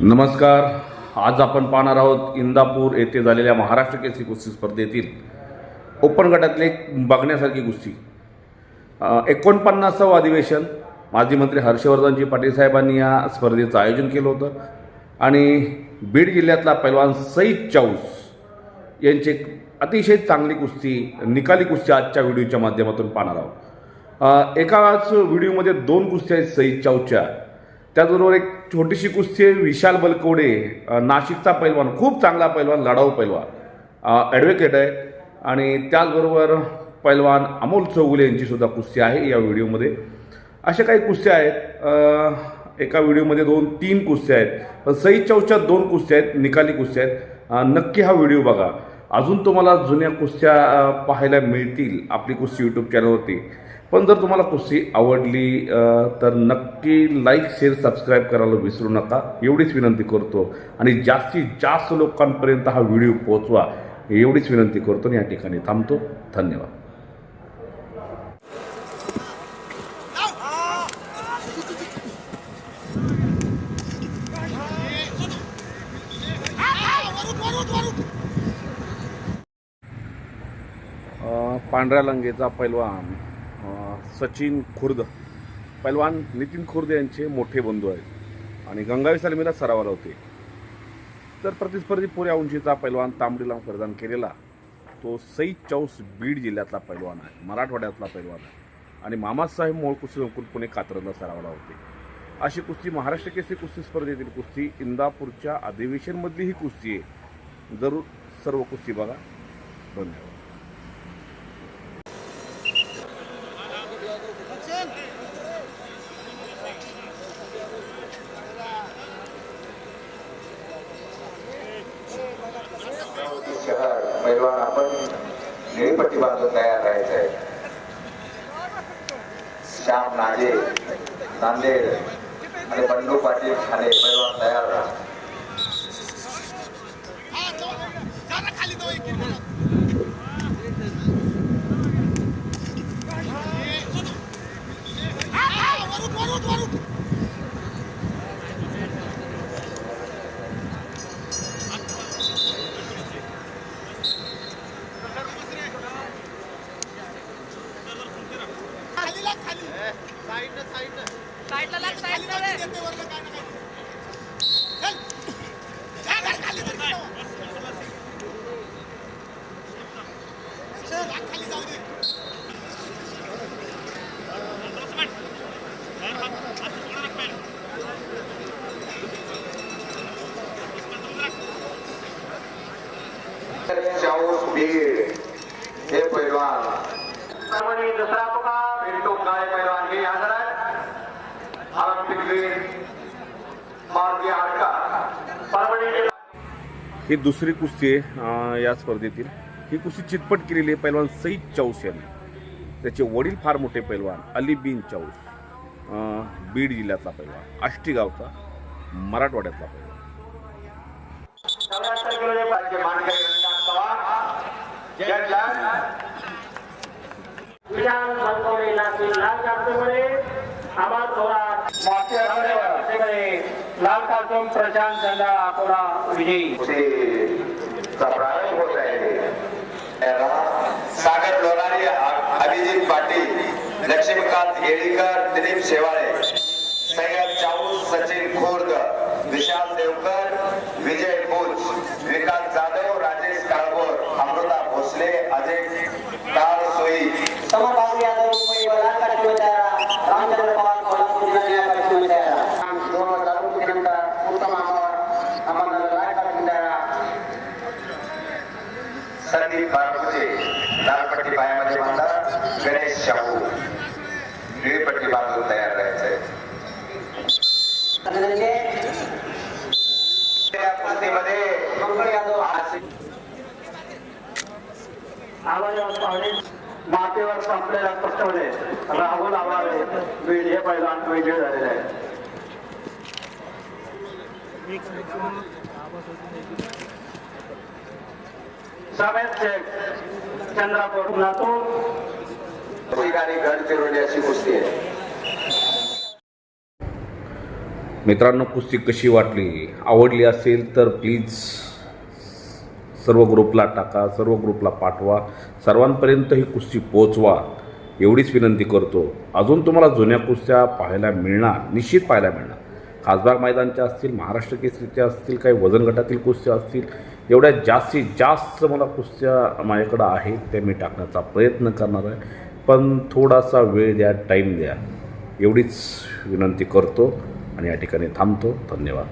नमस्कार. आज आपण पाहणार आहोत इंदापूर येथे झालेल्या महाराष्ट्र केसरी कुस्ती स्पर्धेतील ओपन गटातली एक बघण्यासारखी कुस्ती. एकोणपन्नासावं अधिवेशन. माजी मंत्री हर्षवर्धनजी पाटील साहेबांनी या स्पर्धेचं आयोजन केलं होतं. आणि बीड जिल्ह्यातला पैलवान सईद चाऊस यांची एक अतिशय चांगली कुस्ती निकाली कुस्ती आजच्या व्हिडिओच्या माध्यमातून पाहणार आहोत. एकाच व्हिडिओमध्ये दोन कुस्त्या आहेत सईद चाऊच्या त्याचबरोबर एक छोटीशी कुस्ती आहे विशाल बलकवडे नाशिकचा पैलवान खूप चांगला पैलवान लढाऊ पैलवान. ॲडव्होकेट आहे. आणि त्याचबरोबर पैलवान अमोल चौगुले यांचीसुद्धा कुस्ती आहे या व्हिडिओमध्ये. अशा काही कुस्त्या आहेत. एका व्हिडिओमध्ये दोन तीन कुस्त्या आहेत. पण सई चौच्या दोन कुस्त्या आहेत निकाली कुस्त्या आहेत. नक्की हा व्हिडिओ बघा. अजून तुम्हाला जुन्या कुस्त्या पाहायला मिळतील आपली कुस्ती यूट्यूब चॅनलवरती पण जर तुम्हाला कुस्ती आवडली तर नक्की लाईक शेअर सबस्क्राईब करायला विसरू नका. एवढीच विनंती करतो. आणि जास्तीत जास्त लोकांपर्यंत हा व्हिडिओ पोहोचवा. एवढीच विनंती करतो आणि या ठिकाणी थांबतो. धन्यवाद. पांढऱ्या लंगेचा पैलवान. सचिन खुर्द. पैलवान नितीन खुर्द यांचे मोठे बंधू आहेत. आणि गंगावी सलमीला सरावाला होते. तर प्रतिस्पर्धी पुऱ्या उंचीचा पैलवान तांबडीला प्रदान केलेला तो सई चौस बीड जिल्ह्यातला पैलवान आहे. मराठवाड्यातला पैलवान आहे. आणि मामासाहेब मोळ कुस्ती संकुल पुणे कात्रजला सरावाला होते. अशी कुस्ती महाराष्ट्र केसरी कुस्ती स्पर्धेतील कुस्ती इंदापूरच्या अधिवेशनमधली ही कुस्ती आहे. जरूर सर्व कुस्ती बघा. धन्यवाद. पैलवान आपण निळीपट्टी बांधून तयार राहायचं आहे. श्याम नागे नांदेड आणि बंडू पाटील ठाणे पैलवान तयार राहा. साईडला लाग साईडला रे चाऊस बीड हे पैलवान. परभणी दुसरा ही दुसरी कुस्ती आहे या स्पर्धेतील. ही कुस्ती चितपट केलेली आहे पैलवान सईद चौस यांनी. त्याचे वडील फार मोठे पैलवान अली बिन चौस बीड जिल्ह्यातला पैलवान आष्टी गावचा मराठवाड्यातला पैलवान. विशाल लाल खातून प्रशांत झंडा अकोला विजयी. प्रारंभ होत आहे. सागर लोणारी अभिजित पाटील लक्ष्मीकांत येळीकर दिलीप शेवाळे सय्यद चाऊस सचिन खोर्द विशाल देवकर विजय बुच विकास जाधव संदीप बारकुचे लालपट्टी पायामध्ये बांधतात गणेश शाहू. निळीपट्टी बांधून तयार राहायचंय या कुस्तीमध्ये मंगळ यादव. आवाज पाहुणे. मातेवर संपलेल्या स्पष्टमध्ये राहुल आवारे बीड हे पैलवान विजय झालेले आहे समेत शेख चंद्रापूर ठिकाणी गडचिरोली अशी कुस्ती आहे. मित्रांनो कुस्ती कशी वाटली? आवडली असेल तर प्लीज सर्व ग्रुपला टाका सर्व ग्रुपला पाठवा. सर्वांपर्यंत ही कुस्ती पोचवा एवढीच विनंती करतो. अजून तुम्हाला जुन्या कुस्त्या पाहायला मिळणार निश्चित पाहायला मिळणार. खासबाग मैदानच्या असतील महाराष्ट्र केसरीच्या असतील काही वजन गटातील कुस्त्या असतील एवढ्या जास्तीत जास्त मला कुस्त्या माझ्याकडं आहेत त्या मी टाकण्याचा प्रयत्न करणार आहे. पण थोडासा वेळ द्या टाईम द्या. एवढीच विनंती करतो आणि या ठिकाणी थांबतो. धन्यवाद.